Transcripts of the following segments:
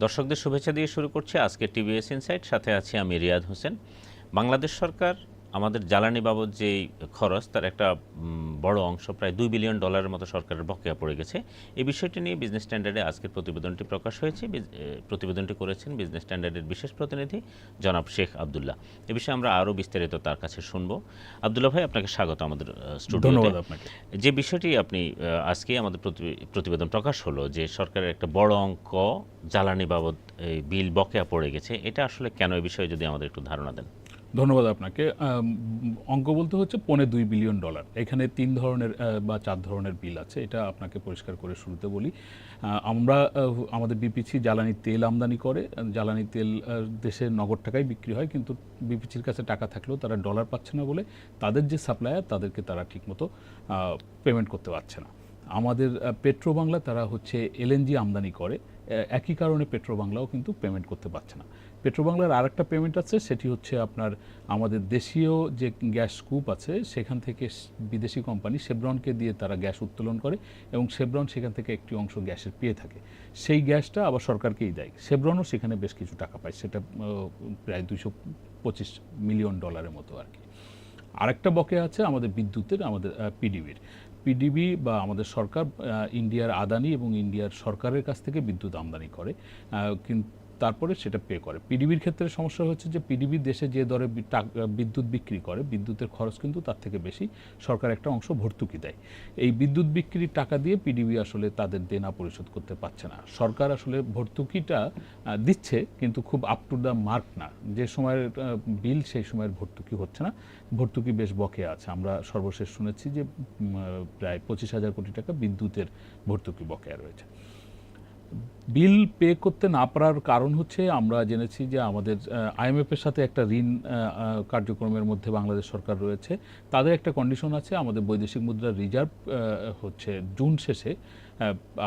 দর্শকদের শুভেচ্ছা দিয়ে শুরু করছি আজকে টিভিএস ইনসাইট। সাথে আছি আমি রিয়াদ হোসেন। বাংলাদেশ সরকার আমাদের জ্বালানি বাবদ যেই খরচ, তার একটা বড় অংশ প্রায় দুই বিলিয়ন ডলারের মতো সরকারের বকেয়া পড়ে গেছে। এই বিষয়টি নিয়ে বিজনেস স্ট্যান্ডার্ডে আজকের প্রতিবেদনটি প্রকাশ হয়েছে। প্রতিবেদনটি করেছেন বিজনেস স্ট্যান্ডার্ডের বিশেষ প্রতিনিধি জনাব শেখ আবদুল্লাহ। এ বিষয়ে আমরা আরও বিস্তারিত তার কাছে শুনব। আবদুল্লাহ ভাই আপনাকে স্বাগত আমাদের স্টুডিওতে আপনাকে। যে বিষয়টি আপনি আজকে আমাদের প্রতি- প্রতিবেদন প্রকাশ হলো যে সরকারের একটা বড় অঙ্ক জ্বালানি বাবদ এই বিল বকেয়া পড়ে গেছে এটা আসলে কেন এ বিষয়ে যদি আমাদের একটু ধারণা দেন? ধন্যবাদ আপনাকে। অঙ্ক বলতে হচ্ছে পৌনে দুই বিলিয়ন ডলার। এখানে তিন ধরনের বা চার ধরনের বিল আছে, এটা আপনাকে পরিষ্কার করে শুরুতে বলি। আমরা আমাদের বিপিসি জ্বালানি তেল আমদানি করে। জ্বালানি তেল দেশে নগদ টাকায় বিক্রি হয়, কিন্তু বিপিসির কাছে টাকা থাকলেও তারা ডলার পাচ্ছে না বলে তাদের যে সাপ্লায়ার, তাদেরকে তারা ঠিকমতো পেমেন্ট করতে পারছে না। আমাদের পেট্রো বাংলা তারা হচ্ছে এলএনজি আমদানি করে। একই কারণে পেট্রো বাংলাও কিন্তু পেমেন্ট করতে পারছে না। পেট্রো বাংলার আরেকটা পেমেন্ট আছে, সেটি হচ্ছে আপনার আমাদের দেশীয় যে গ্যাস স্কুপ আছে, সেখান থেকে বিদেশি কোম্পানি সেব্রনকে দিয়ে তারা গ্যাস উত্তোলন করে এবং সেব্রন সেখান থেকে একটি অংশ গ্যাসের পেয়ে থাকে। সেই গ্যাসটা আবার সরকারকেই দেয়। সেব্রনও সেখানে বেশ কিছু টাকা পায়, সেটা প্রায় দুশো পঁচিশ মিলিয়ন ডলারের মতো আর কি। আরেকটা বকেয়া আছে আমাদের বিদ্যুতের, আমাদের পিডিবির পিডিবি বা আমাদের সরকার ইন্ডিয়ার আদানি এবং ইন্ডিয়ার সরকারের কাছ থেকে বিদ্যুৎ আমদানি করে। কিন্তু তারপরে সেটা পে করে। পিডিবির ক্ষেত্রে সমস্যা হচ্ছে যে পিডিবি দেশে যে দরে বিদ্যুৎ বিক্রি করে, বিদ্যুতের খরচ কিন্তু তার থেকে বেশি সরকার একটা অংশ ভর্তুকি দেয়। এই বিদ্যুৎ বিক্রির টাকা দিয়ে পিডিবি আসলে তাদের দেনা পরিশোধ করতে পারছে না। সরকার আসলে ভর্তুকিটা দিচ্ছে কিন্তু খুব আপ টু দ্য মার্ক না। যে সময়ের বিল সেই সময়ের ভর্তুকি হচ্ছে না। ভর্তুকি বেশ বকেয়া আছে। আমরা সর্বশেষ শুনেছি যে প্রায় পঁচিশ হাজার কোটি টাকা বিদ্যুতের ভর্তুকি বকেয়া রয়েছে। বিল পে করতে না পারার কারণ হচ্ছে আমরা জেনেছি যে আমাদের আইএমএফ এর সাথে একটা ঋণ কার্যক্রমের মধ্যে বাংলাদেশ সরকার রয়েছে। তাদের একটা কন্ডিশন আছে, আমাদের বৈদেশিক মুদ্রার রিজার্ভ হচ্ছে জুন শেষে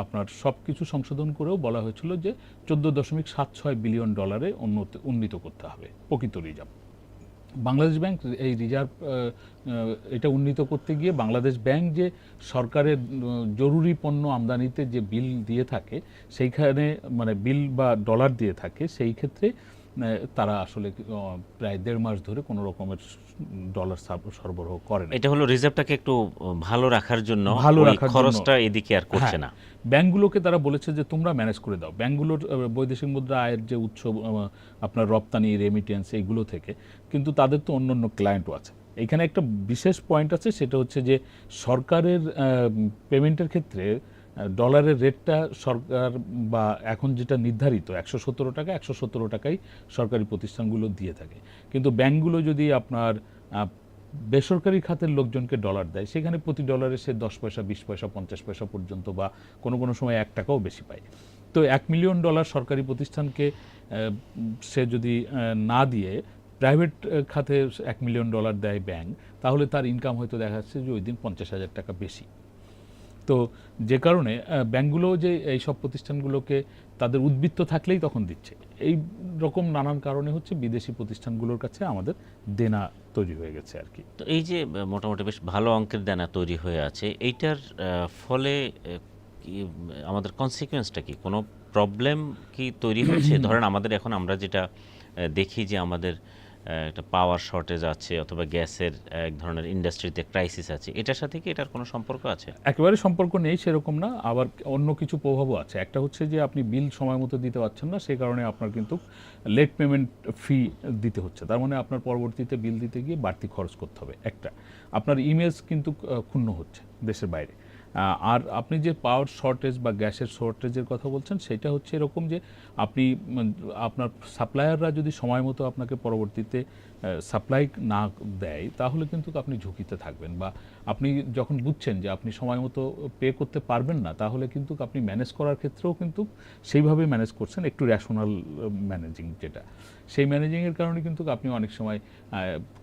আপনার সব কিছু সংশোধন করেও বলা হয়েছিল যে চোদ্দ দশমিক সাত ছয় বিলিয়ন ডলারে উন্নত, উন্নীত করতে হবে প্রকৃত রিজার্ভ বাংলাদেশ ব্যাংক এই রিজার্ভ এটা উন্নীত করতে গিয়ে বাংলাদেশ ব্যাংক যে সরকারের জরুরি পণ্য আমদানিতে যে বিল দিয়ে থাকে, সেইখানে মানে বিল বা ডলার দিয়ে থাকে, সেই ক্ষেত্রে তারা আসলে প্রায় দেড় মাস ধরে কোনো রকমের ডলার সরবরাহ করে না। এটা হলো রিজার্ভটাকে একটু ভালো রাখার জন্য ভালো রাখার খরচটা এদিকে আর করছে হ্যাঁ, না। ব্যাংকগুলোকে তারা বলেছে যে তোমরা ম্যানেজ করে দাও। ব্যাংকগুলোর বৈদেশিক মুদ্রা আয়ের যে উৎস আপনার রপ্তানি রেমিটেন্স এইগুলো থেকে কিন্তু তাদের তো অন্য অন্য ক্লায়েন্টও আছে। এখানে একটা বিশেষ পয়েন্ট আছে সেটা হচ্ছে যে সরকারের পেমেন্টের ক্ষেত্রে ডলারের রেটটা সরকার বা এখন যেটা নির্ধারিত, একশো সতেরো টাকা, একশো সতেরো টাকাই সরকারি প্রতিষ্ঠানগুলো দিয়ে থাকে। কিন্তু ব্যাংকগুলো যদি আপনার বেসরকারি খাতের লোকজনকে ডলার দেয়, সেখানে প্রতি ডলারে সে দশ পয়সা, বিশ পয়সা, পঞ্চাশ পয়সা পর্যন্ত বা কোনো কোনো সময় এক টাকাও বেশি পায়। তো এক মিলিয়ন ডলার সরকারি প্রতিষ্ঠানকে সে যদি না দিয়ে প্রাইভেট খাতে এক মিলিয়ন ডলার দেয় ব্যাংক, তাহলে তার ইনকাম হয়তো দেখা যাচ্ছে যে ওই দিন পঞ্চাশ হাজার টাকা বেশি। তো যে কারণে ব্যাংকগুলো যে এই সব প্রতিষ্ঠানগুলোকে তাদের উদ্বৃত্ত থাকলেই তখন দিচ্ছে। এই রকম নানান কারণে হচ্ছে বিদেশি প্রতিষ্ঠানগুলোর কাছে আমাদের দেনা তৈরি হয়ে গেছে আর কি। তো এই যে মোটামুটি বেশ ভালো অঙ্কের দেনা তৈরি হয়ে আছে, এইটার ফলে আমাদের কনসিকুয়েন্সটা কি? কোনো প্রবলেম কি তৈরি হচ্ছে? ধরেন আমাদের এখন আমরা যেটা দেখি যে আমাদের একটা পাওয়ার শর্টেজ আছে অথবা গ্যাসের এক ধরনের ইন্ডাস্ট্রিতে ক্রাইসিস আছে। এটার সাথে কি এটার কোনো সম্পর্ক আছে? একেবারে সম্পর্ক নেই সেরকম না, আবার অন্য কিছু প্রভাবও আছে। একটা হচ্ছে যে আপনি বিল সময় মতো দিতে পারছেন না সেই কারণে আপনার কিন্তু লেট পেমেন্ট ফি দিতে হচ্ছে। তার মানে আপনার পরবর্তীতে বিল দিতে গিয়ে বাড়তি খরচ করতে হবে। একটা, আপনার ইমেজ কিন্তু ক্ষুণ্ণ হচ্ছে দেশের বাইরে। আর আপনি যে পাওয়ার শর্টেজ বা গ্যাসের শর্টেজের কথা বলছেন, সেটা হচ্ছে এরকম যে আপনি আপনার সাপ্লায়াররা যদি সময় মতো আপনাকে পরবর্তীতে সাপ্লাই না দেয়, তাহলে কিন্তু আপনি ঝুঁকিতে থাকবেন বা আপনি যখন বুঝছেন যে আপনি সময় মতো পে করতে পারবেন না, তাহলে কিন্তু আপনি ম্যানেজ করার ক্ষেত্রেও কিন্তু সেইভাবে ম্যানেজ করছেন, একটু র্যাশনাল ম্যানেজিং যেটা। সেই ম্যানেজিংয়ের কারণে কিন্তু আপনি অনেক সময়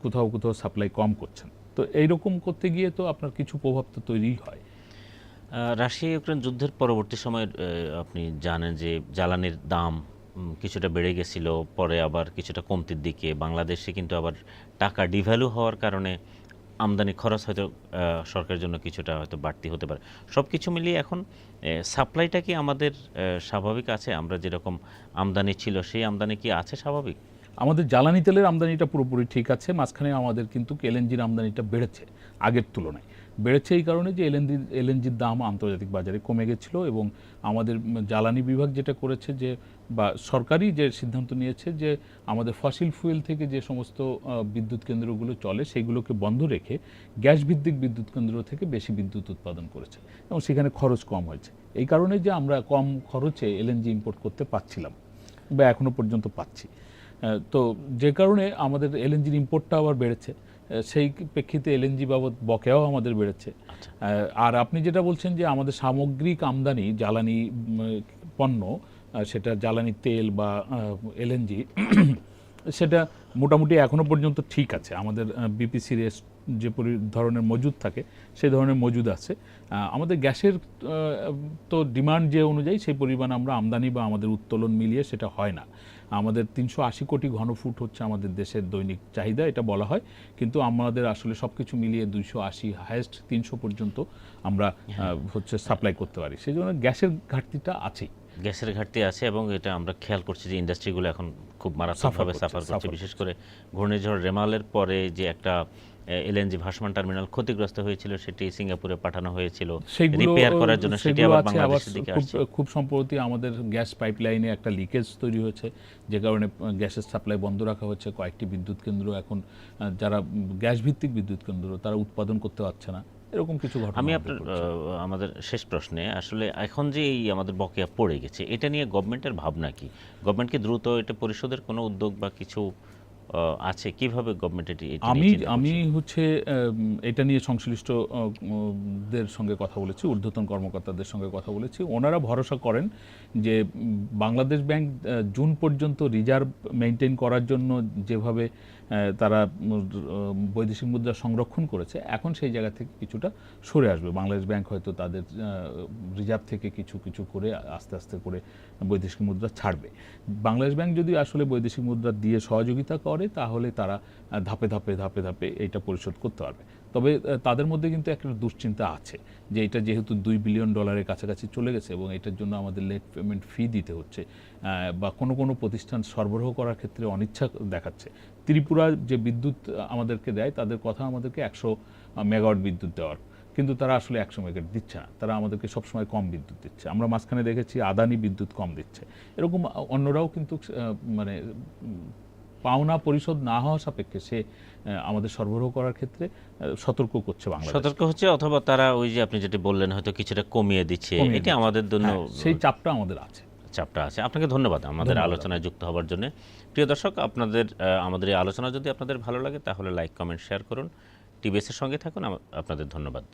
কোথাও কোথাও সাপ্লাই কম করছেন। তো এইরকম করতে গিয়ে তো আপনার কিছু প্রভাব তো তৈরিই হয়। রাশিয়া ইউক্রেন যুদ্ধের পরবর্তী সময়ে আপনি জানেন যে জ্বালানির দাম কিছুটা বেড়ে গেছিল, পরে আবার কিছুটা কমতির দিকে। বাংলাদেশে কিন্তু আবার টাকা ডিভ্যালু হওয়ার কারণে আমদানি খরচ হয়তো সরকারের জন্য কিছুটা হয়তো বাড়তি হতে পারে। সব কিছু মিলিয়ে এখন সাপ্লাইটা কি আমাদের স্বাভাবিক আছে? আমরা যেরকম আমদানি ছিল, সেই আমদানি কি আছে স্বাভাবিক? আমাদের জ্বালানি তেলের আমদানিটা পুরোপুরি ঠিক আছে, মাঝখানে আমাদের কিন্তু এলএনজির আমদানিটা বেড়েছে আগের তুলনায়। বেড়েছে এই কারণে যে এলএনজি এলএনজির দাম আন্তর্জাতিক বাজারে কমে গেছিল এবং আমাদের জ্বালানি বিভাগ যেটা করেছে যে, বা সরকারি যে সিদ্ধান্ত নিয়েছে যে, আমাদের ফসিল ফুয়েল থেকে যে সমস্ত বিদ্যুৎ কেন্দ্রগুলো চলে সেগুলোকে বন্ধ রেখে গ্যাস ভিত্তিক বিদ্যুৎ কেন্দ্র থেকে বেশি বিদ্যুৎ উৎপাদন করেছে এবং সেখানে খরচ কম হয়েছে। এই কারণে যে আমরা কম খরচে এলএনজি ইম্পোর্ট করতে পারছিলাম বা এখনও পর্যন্ত পাচ্ছি। তো যে কারণে আমাদের এলএনজির ইম্পোর্টটা আবার বেড়েছে। সেই প্রেক্ষিতে এলএনজি বাবদ বকেয়াও আমাদের বেড়েছে। আর আপনি যেটা বলছেন যে আমাদের সামগ্রিক আমদানি জ্বালানি পণ্য সেটা জ্বালানি তেল বা এলএনজি সেটা মোটামুটি এখনও পর্যন্ত ঠিক আছে। আমাদের বিপিসির যে পরি- ধরনের মজুদ থাকে সেই ধরনের মজুদ আছে। আমাদের গ্যাসের তো ডিমান্ড যে অনুযায়ী সেই পরিমাণ আমরা আমদানি বা আমাদের উত্তোলন মিলিয়ে সেটা হয় না। আমাদের তিনশো আশি কোটি ঘনফুট হচ্ছে আমাদের দেশের দৈনিক চাহিদা এটা বলা হয়। কিন্তু আমাদের আসলে সব কিছু মিলিয়ে দুইশো আশি হায়েস্ট তিনশো পর্যন্ত আমরা হচ্ছে সাপ্লাই করতে পারি। সেই জন্য গ্যাসের ঘাটতিটা আছেই। গ্যাসের ঘাটতি আছে এবং এটা আমরা খেয়াল করছি যে ইন্ডাস্ট্রিগুলো এখন খুব মারাত্মকভাবে সাফার করছে বিশেষ করে ঘূর্ণিঝড় রেমালের পরে যে একটা এলএনজি ভাসমান টার্মিনাল ক্ষতিগ্রস্ত হয়েছিল সেটি সিঙ্গাপুরে পাঠানো হয়েছিল। রিপেয়ার করার জন্য সেটি আবার বাংলাদেশের দিকে আসছে। খুব সম্প্রতি আমাদের গ্যাস পাইপলাইনে একটা লিকেজ তৈরি হয়েছে যে কারণে গ্যাসের সাপ্লাই বন্ধ রাখা হচ্ছে কয়েকটি বিদ্যুৎ কেন্দ্র এখন যারা গ্যাস ভিত্তিক বিদ্যুৎ কেন্দ্র তারা উৎপাদন করতে পারছে না। এরকম কিছু ঘটনা আমি আপনার আমাদের শেষ প্রশ্নে আসলে এখন যে এই আমাদের বকেয়া পড়ে গেছে এটা নিয়ে গভর্নমেন্টের ভাবনা কি? গভর্নমেন্ট কি দ্রুত এটা পরিশোধের কোনো উদ্যোগ বা কিছু আছে? কীভাবে গভর্নমেন্ট এটি আমি আমি হচ্ছে এটা নিয়ে সংশ্লিষ্ট দের সঙ্গে কথা বলেছি ঊর্ধ্বতন কর্মকর্তাদের সঙ্গে কথা বলেছি। ওনারা ভরসা করেন যে বাংলাদেশ ব্যাংক জুন পর্যন্ত রিজার্ভ মেনটেন করার জন্য যেভাবে তারা বৈদেশিক মুদ্রা সংরক্ষণ করেছে এখন সেই জায়গা থেকে কিছুটা সরে আসবে। বাংলাদেশ ব্যাংক হয়তো তাদের রিজার্ভ থেকে কিছু কিছু করে আস্তে আস্তে করে বৈদেশিক মুদ্রা ছাড়বে। বাংলাদেশ ব্যাংক যদি আসলে বৈদেশিক মুদ্রা দিয়ে সহযোগিতা করে তাহলে তারা ধাপে ধাপে ধাপে ধাপে এটা পরিশোধ করতে পারবে। তবে তাদের মধ্যে কিন্তু একটা দুশ্চিন্তা আছে যে এটা যেহেতু দুই বিলিয়ন ডলারের কাছাকাছি চলে গেছে এবং এটার জন্য আমাদের লেট পেমেন্ট ফি দিতে হচ্ছে বা কোনো কোনো প্রতিষ্ঠান সরবরাহ করার ক্ষেত্রে অনিচ্ছা দেখাচ্ছে। ত্রিপুরা যে বিদ্যুৎ আমাদেরকে দেয়, তাদের কথা আমাদেরকে একশো মেগাওয়াট বিদ্যুৎ দেওয়ার। কিন্তু তারা আসলে একশো মেগাওয়াট দিচ্ছে না। তারা আমাদেরকে সবসময় কম বিদ্যুৎ দিচ্ছে। আমরা মাঝখানে দেখেছি আদানি বিদ্যুৎ কম দিচ্ছে। এরকম অন্যরাও কিন্তু মানে পাওনা পরিশোধ না হওয়া সাপেক্ষে সে আমাদের সরবরাহ করার ক্ষেত্রে সতর্ক করছে বাংলাদেশ। সতর্ক হচ্ছে অথবা তারা ওই যে আপনি যেটা বললেন হয়তো কিছুটা কমিয়ে দিচ্ছে এটি আমাদের জন্য হ্যাঁ, সেই চাপটা আমাদের আছে। চাপটা আছে। আপনাকে ধন্যবাদ আমাদের আলোচনায় যুক্ত হওয়ার জন্য। প্রিয় দর্শক আপনাদের আমাদের এই আলোচনা যদি আপনাদের ভালো লাগে তাহলে লাইক কমেন্ট শেয়ার করুন। টিবিএসের সঙ্গে থাকুন। আপনাদের ধন্যবাদ।